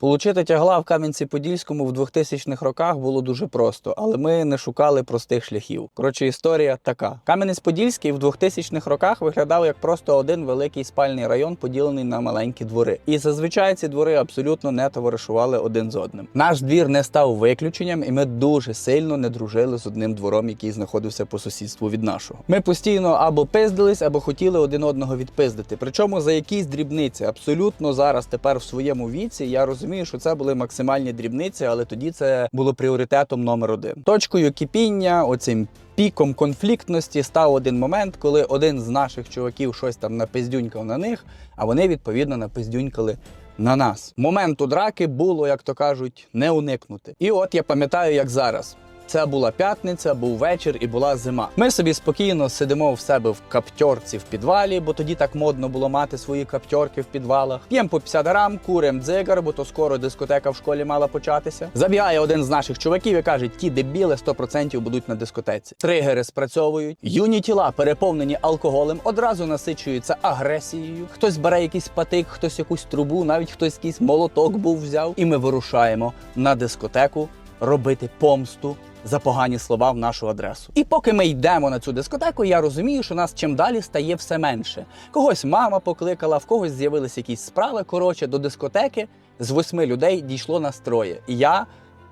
Получити тягла в Кам'янці-Подільському в 2000-х роках було дуже просто, але ми не шукали простих шляхів. Коротше, історія така: Кам'янець-Подільський в 2000-х роках виглядав як просто один великий спальний район, поділений на маленькі двори. І зазвичай ці двори абсолютно не товаришували один з одним. Наш двір не став виключенням, і ми дуже сильно не дружили з одним двором, який знаходився по сусідству від нашого. Ми постійно або пиздились, або хотіли один одного відпиздити. Причому за якісь дрібниці. Абсолютно зараз, тепер в своєму віці, я розумію, що це були максимальні дрібниці, але тоді це було пріоритетом номер один. Точкою кипіння, оцим. Піком конфліктності став один момент, коли один з наших чуваків щось там напиздюнькав на них, а вони відповідно напиздюнькали на нас. Моменту драки було, як то кажуть, не уникнути. І от я пам'ятаю, як зараз. Це була п'ятниця, був вечір і була зима. Ми собі спокійно сидимо в себе в каптьорці в підвалі, бо тоді так модно було мати свої каптьорки в підвалах. П'ємо по 50 грам, курим дзигар, бо то скоро дискотека в школі мала початися. Забігає один з наших чуваків і каже: ті дебіли 100% будуть на дискотеці. Тригери спрацьовують, юні тіла переповнені алкоголем, одразу насичуються агресією. Хтось бере якийсь патик, хтось якусь трубу, навіть хтось якийсь молоток був взяв. І ми вирушаємо на дискотеку робити помсту за погані слова в нашу адресу. І поки ми йдемо на цю дискотеку, я розумію, що нас чим далі стає все менше. Когось мама покликала, в когось з'явилися якісь справи. Коротше, до дискотеки з восьми людей дійшло нас троє. Я,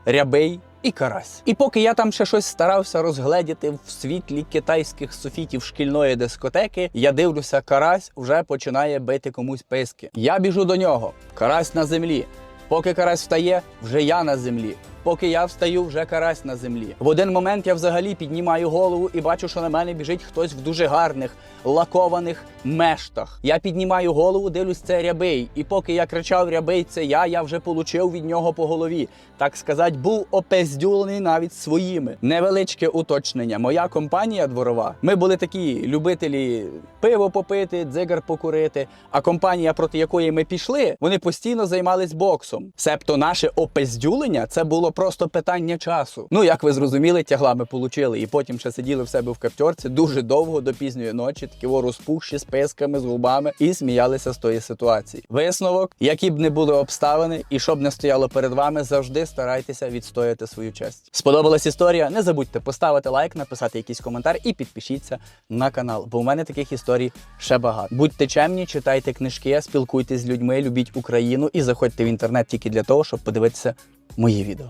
рябий. І карась. І поки я там ще щось старався розгледіти в світлі китайських софітів шкільної дискотеки, я дивлюся, карась вже починає бити комусь писки. Я біжу до нього. Карась на землі. Поки карась встає, вже я на землі. Поки я встаю, вже карась на землі. В один момент я взагалі піднімаю голову і бачу, що на мене біжить хтось в дуже гарних лакованих мештах. Я піднімаю голову, дивлюсь, це рябий. І поки я кричав рябий, це я, я вже получив від нього по голові. Так сказать, був опездюлений навіть своїми. Невеличке уточнення. Моя компанія дворова. Ми були такі любителі пиво попити, дзигар покурити. А компанія, проти якої ми пішли, вони постійно займались боксом. Себто наше опездюлення це було просто питання часу. Ну як ви зрозуміли, тягла ми получили, і потім ще сиділи в себе в каптьорці дуже довго до пізньої ночі, такі о, розпухші з писками, з губами, і сміялися з тої ситуації. Висновок, які б не були обставини, і що б не стояло перед вами, завжди старайтеся відстояти свою честь. Сподобалась історія? Не забудьте поставити лайк, написати якийсь коментар і підпишіться на канал, бо у мене таких історій ще багато. Будьте чемні, читайте книжки, спілкуйтесь з людьми, любіть Україну і заходьте в інтернет тільки для того, щоб подивитися мої відео.